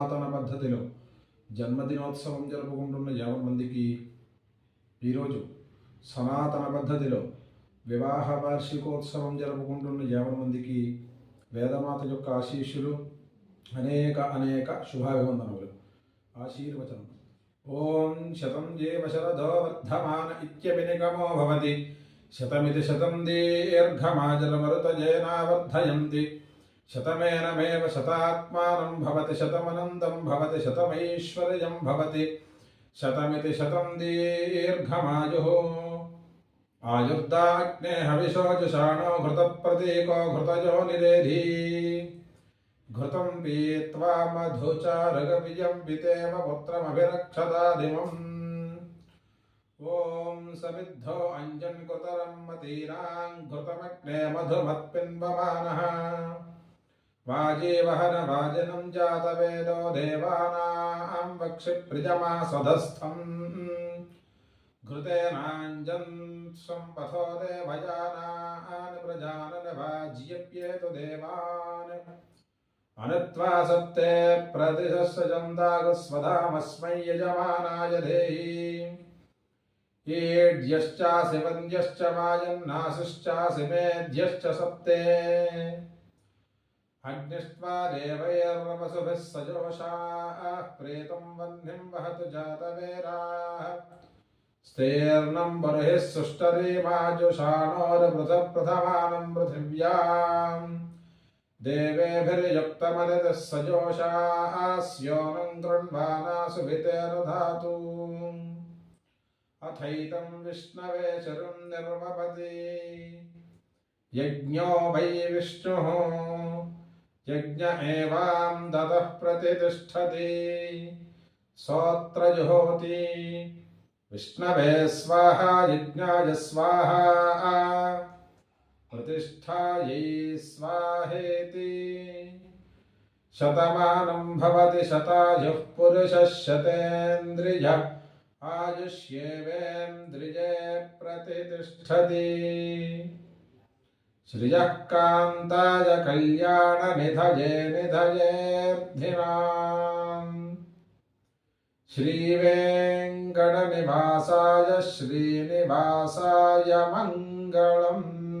పురాతన పద్ధతిలో జన్మదినోత్సవం జరుపుకుంటున్న యాభై మందికి ఈరోజు సనాతన పద్ధతిలో వివాహ వార్షికోత్సవం జరుపుకుంటున్న యాభై మందికి వేదమాత యొక్క ఆశీస్సులు అనేక అనేక శుభాభివందనములు. ఆశీర్వచనం. ఓం శతం జీవ శరదో వర్ధమాన ఇత్యభినిగమో భవతి. శతమితి శతం దీర్ఘమాజలమరుతజేనావర్ధయంతి శతమేనమేవ शतमेनमेव शतात्मानं भवति, शतमनन्दं भवति, शतमैश्वर्यं भवति। शतमिति शतं दीर्घमायुः। आयुर्दाग्ने हविषो जुषाणो घृतप्रतीको घृतयो निरेधी घृतं पीत्वा मधुचारगपियं पितेव पुत्रमभिरक्षदादिमम् ॐ समिद्धो अञ्जन्कुतरं मतीनां घृतमग्ने मधुमत्पिन्वमानः। वाजीवहनभाजनं जातवेदो देवानां वक्षिप्रजमासधस्थम् घृतेनाञ्जन् सम्पथो देवयानान् प्रजानन भाज्यप्येतु देवान् अनुत्वा सत्ते प्रतिशस्य जन्दागस्वधामस्मै यजमानाय देहि ईड्यश्चासि वन्द्यश्च वायन्नाशिश्चासि मेध्यश्च सप्ते अग्निष्ट्वा देवैर्वसुभिः सजोषाः प्रेतम् वह्निम् वहतु जातवेराः स्तेर्णम् बर्हिः सुष्टरीमाजुषाणोरवृथप्रथमानम् पृथिव्याम्। देवेभिर्युक्तमनितः सजोषाः स्योनम् गृह्णाना सुभितेर्धातु अथैतम् विष्णवे चरुम् निर्वपति यज्ञो वै विष्णुः। यज्ञ एवां दतः प्रतितिष्ठति सोऽत्र जुहोति विष्णवे स्वाहा यज्ञाय स्वाहा प्रतिष्ठायै स्वाहेति शतमानं भवति शतायुः पुरुषः शतेन्द्रिय आयुष्येवेन्द्रिये प्रतितिष्ठति श्रियः कान्ताय कल्याणनिधये निधयेऽर्थिनाम् श्रीवेङ्कटनिवासाय श्रीनिवासाय मङ्गलम्